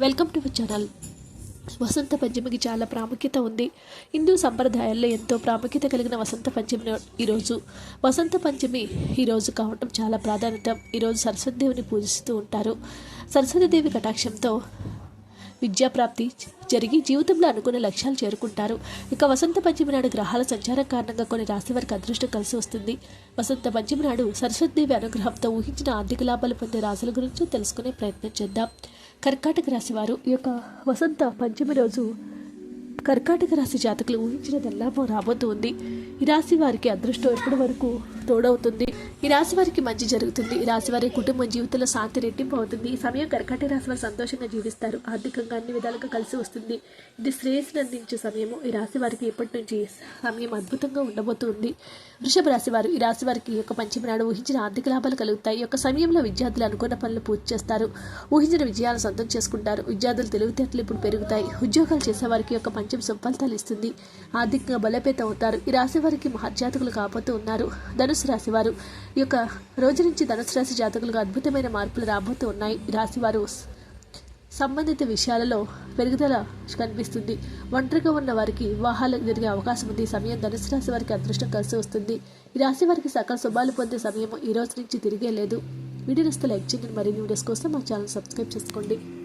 Welcome to channel వసంత పంచమికి చాలా ప్రాముఖ్యత ఉంది. హిందూ సంప్రదాయాల్లో ఎంతో ప్రాముఖ్యత కలిగిన వసంత పంచమి ఈరోజు. వసంత పంచమి ఈరోజు కావటం చాలా ప్రాధాన్యత. ఈరోజు సరస్వతిదేవిని పూజిస్తూ ఉంటారు. సరస్వతిదేవి కటాక్షంతో విద్యాప్రాప్తి జరిగి జీవితంలో అనుకునే లక్ష్యాలు చేరుకుంటారు. ఇక వసంత పంచమి నాడు గ్రహాల సంచారం కారణంగా కొన్ని రాశి వారికి అదృష్టం కలిసి వస్తుంది. వసంత పంచమి నాడు సరస్వతిదేవి అనుగ్రహంతో ఊహించిన ఆర్థిక లాభాలు పొందే రాశుల గురించి తెలుసుకునే ప్రయత్నం చేద్దాం. కర్కాటక రాశి వారు ఈ యొక్క వసంత పంచమి రోజు కర్కాటక రాశి జాతకులు ఊహించినదల్లా రాబోతుంది. ఈ రాశి వారికి అదృష్టం ఎప్పటి వరకు తోడవుతుంది? ఈ రాశి వారికి మంచి జరుగుతుంది. ఈ రాశి వారి కుటుంబం జీవితంలో శాంతి రెట్టింపు అవుతుంది ఈ సమయం కర్కాటక రాశి వారు సంతోషంగా జీవిస్తారు. ఆర్థికంగా అన్ని విధాలుగా కలిసి వస్తుంది. ఇది శ్రేయస్సును అందించే సమయము. ఈ రాశి వారికి ఎప్పటి నుంచి సమయం అద్భుతంగా ఉండబోతుంది. వృషభ రాశి వారు ఈ రాశి వారికి యొక్క పంచమి నాడు ఊహించిన ఆర్థిక లాభాలు కలుగుతాయి. యొక్క సమయంలో విద్యార్థులు అనుకున్న పనులు పూర్తి చేస్తారు. ఊహించిన విజయాలను సొంతం చేసుకుంటారు. విద్యార్థులు తెలివితేటలు ఇప్పుడు పెరుగుతాయి. ఉద్యోగాలు చేసే వారికి యొక్క పంచమి సుఫలితాలు ఇస్తుంది ఆర్థికంగా బలోపేతం అవుతారు. ఈ రాశి వారికి మహర్జాతకులు కాబోతూ ఉన్నారు. ధనుసు రాశి వారు. ఈ యొక్క రోజు నుంచి ధనుసు రాశి జాతకులకు అద్భుతమైన మార్పులు రాబోతూ ఉన్నాయి. ఈ రాశి వారు సంబంధిత విషయాలలో పెరుగుదల కనిపిస్తుంది. ఒంటరిగా ఉన్న వారికి వివాహాలు జరిగే అవకాశం ఉంది. ఈ సమయం ధనుసు రాశి వారికి అదృష్టం కలిసి వస్తుంది. ఈ రాశి వారికి సకల శుభాలు పొందే సమయం ఈ రోజు నుంచి తిరిగే లేదు. వీడియో నస్తే లైక్ చేయండి. మరిన్ని వీడియోస్ కోసం మా ఛానల్ సబ్స్క్రైబ్ చేసుకోండి.